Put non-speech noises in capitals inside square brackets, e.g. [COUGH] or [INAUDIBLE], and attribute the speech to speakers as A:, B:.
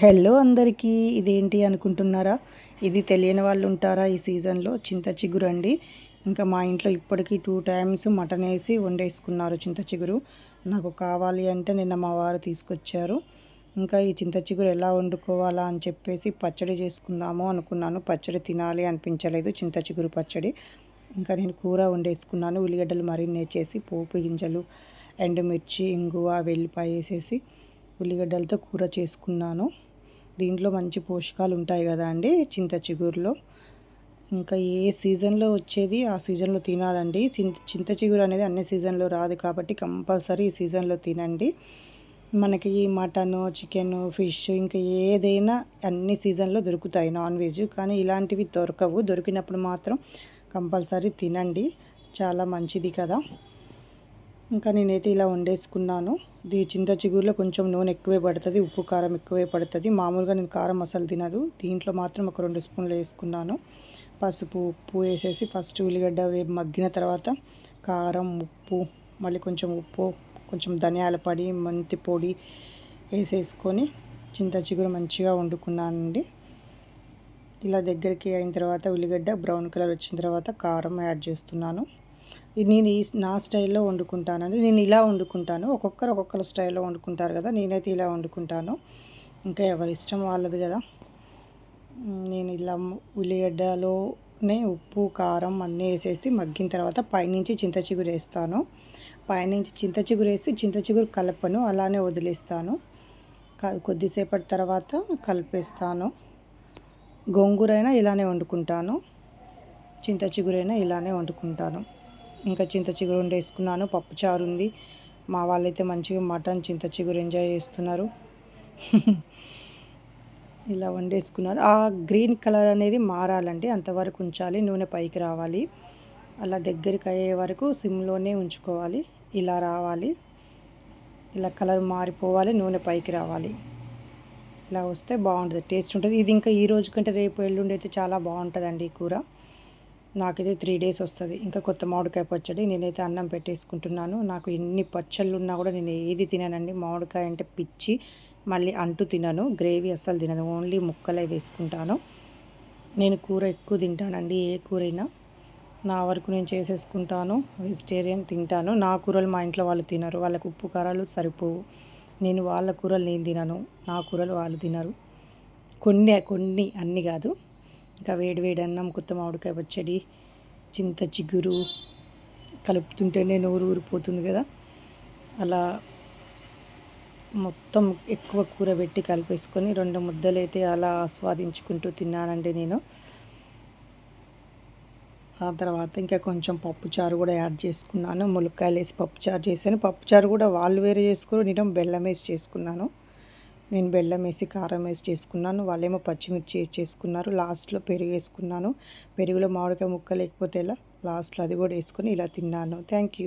A: Hello అందరికీ ఇదేంటి అనుకుంటున్నారా? ఇది తెలియని వాళ్ళు ఉంటారా ఈ సీజన్లో? చింత చిగురు అండి ఇంకా మా ఇంట్లో ఇప్పటికీ టూ టైమ్స్ మటన్ వేసి వండేసుకున్నారు చింత చిగురు. నాకు కావాలి అంటే నిన్న మా వారు తీసుకొచ్చారు. ఇంకా ఈ చింత చిగురు ఎలా వండుకోవాలా అని చెప్పేసి పచ్చడి చేసుకుందాము అనుకున్నాను. పచ్చడి తినాలి అనిపించలేదు చింత చిగురు పచ్చడి. ఇంకా నేను కూర వండేసుకున్నాను. ఉల్లిగడ్డలు మరిన్నే చేసి పోపు గింజలు ఎండుమిర్చి ఇంగువ వెల్లిపాయ వేసేసి ఉల్లిగడ్డలతో కూర చేసుకున్నాను. దీంట్లో మంచి పోషకాలు ఉంటాయి కదా అండి చింత చిగురులో. ఇంకా ఏ సీజన్లో వచ్చేది ఆ సీజన్లో తినాలండి. చింత చింత చిగురు అనేది అన్ని సీజన్లో రాదు కాబట్టి కంపల్సరీ ఈ సీజన్లో తినండి. మనకి మటన్ చికెన్ ఫిష్ ఇంకా ఏదైనా అన్ని సీజన్లో దొరుకుతాయి నాన్ వెజ్. కానీ ఇలాంటివి దొరకవు. దొరికినప్పుడు మాత్రం కంపల్సరీ తినండి. చాలా మంచిది కదా. ఇంకా నేనైతే ఇలా వండేసుకున్నాను. ఇది చింత చిగురులో కొంచెం నూనె ఎక్కువే పడుతుంది ఉప్పు కారం ఎక్కువే పడుతుంది. మామూలుగా నేను కారం అసలు తినదు. దీంట్లో మాత్రం ఒక రెండు స్పూన్లు వేసుకున్నాను. పసుపు ఉప్పు వేసేసి ఫస్ట్ ఉల్లిగడ్డ మగ్గిన తర్వాత కారం ఉప్పు మళ్ళీ కొంచెం ఉప్పు కొంచెం ధనియాల పొడి మెంతి పొడి వేసేసుకొని చింత చిగురు మంచిగా వండుకున్నానండి. ఇలా దగ్గరికి అయిన తర్వాత ఉల్లిగడ్డ బ్రౌన్ కలర్ వచ్చిన తర్వాత కారం యాడ్ చేస్తున్నాను. నేను ఈ నా స్టైల్లో వండుకుంటానండి నేను ఇలా వండుకుంటాను ఒక్కొక్కరు ఒక్కొక్కరు స్టైల్లో వండుకుంటారు కదా నేనైతే ఇలా వండుకుంటాను. ఇంకా ఎవరి ఇష్టం వాళ్ళది కదా. నేను ఇలా ఉల్లిగడ్డలోనే ఉప్పు కారం అన్నీ వేసేసి మగ్గిన తర్వాత పైనుంచి చింత చిగురు వేస్తాను. పైనుంచి చింత చిగురు వేసి చింత చిగురు కలపను అలానే వదిలేస్తాను. కొద్దిసేపటి తర్వాత కలిపేస్తాను. గోంగూరైనా ఇలానే వండుకుంటాను. చింత చిగురైనా ఇలానే వండుకుంటాను. ఇంకా చింత చిగురు వండేసుకున్నాను పప్పుచారు ఉంది. మా వాళ్ళైతే మంచిగా మటన్ చింత చిగురు ఎంజాయ్ చేస్తున్నారు. [LAUGHS] ఇలా వండేసుకున్నారు. ఆ గ్రీన్ కలర్ అనేది మారాలండి. అంతవరకు ఉంచాలి. నూనె పైకి రావాలి. అలా దగ్గరికి అయ్యే వరకు సిమ్లోనే ఉంచుకోవాలి. ఇలా రావాలి. ఇలా కలర్ మారిపోవాలి. నూనె పైకి రావాలి. ఇలా వస్తే బాగుంటుంది. టేస్ట్ ఉంటుంది. ఇది ఇంకా ఈ రోజు కంటే రేపు ఎల్లుండి అయితే చాలా బాగుంటుందండి ఈ కూర. నాకైతే త్రీ డేస్ వస్తుంది. ఇంకా కొత్త మామిడికాయ పచ్చడి నేనైతే అన్నం పెట్టేసుకుంటున్నాను. నాకు ఎన్ని పచ్చళ్ళు ఉన్నా కూడా నేను ఏది తినానండి. మామిడికాయ అంటే పిచ్చి. మళ్ళీ అంటు తినను. గ్రేవీ అస్సలు తినదు ఓన్లీ ముక్కలే వేసుకుంటాను. నేను కూర ఎక్కువ తింటానండి. ఏ కూరైనా నా వరకు నేను చేసేసుకుంటాను. వెజిటేరియన్ తింటాను. నా కూరలు మా ఇంట్లో వాళ్ళు తినరు. వాళ్ళకు ఉప్పు కారాలు సరిపోవు. నేను వాళ్ళ కూరలు నేను తినను. నా కూరలు వాళ్ళు తినరు. కొన్ని కొన్ని అన్నీ కాదు. ఇంకా వేడి వేడి అన్నం కొత్త మామిడికాయ పచ్చడి చింత చిగురు కలుపుతుంటేనే నోరు ఊరిపోతుంది కదా. అలా మొత్తం ఎక్కువ కూర పెట్టి కలిపేసుకొని రెండు ముద్దలు అయితే అలా ఆస్వాదించుకుంటూ తిన్నానండి నేను. ఆ తర్వాత ఇంకా కొంచెం పప్పుచారు కూడా యాడ్ చేసుకున్నాను. ములక్కాయలు వేసి పప్పుచారు చేశాను. పప్పుచారు కూడా వాళ్ళు వేరే చేసుకుని నేను బెల్లం వేసి చేసుకున్నాను. నేను బెల్లం వేసి కారం వేసి చేసుకున్నాను. వాళ్ళేమో పచ్చిమిర్చి వేసి చేసుకున్నారు. లాస్ట్లో పెరుగు వేసుకున్నాను. పెరుగులో మామిడికాయ ముక్క లేకపోతే ఇలా లాస్ట్లో అది కూడా వేసుకొని ఇలా తిన్నాను. Thank you.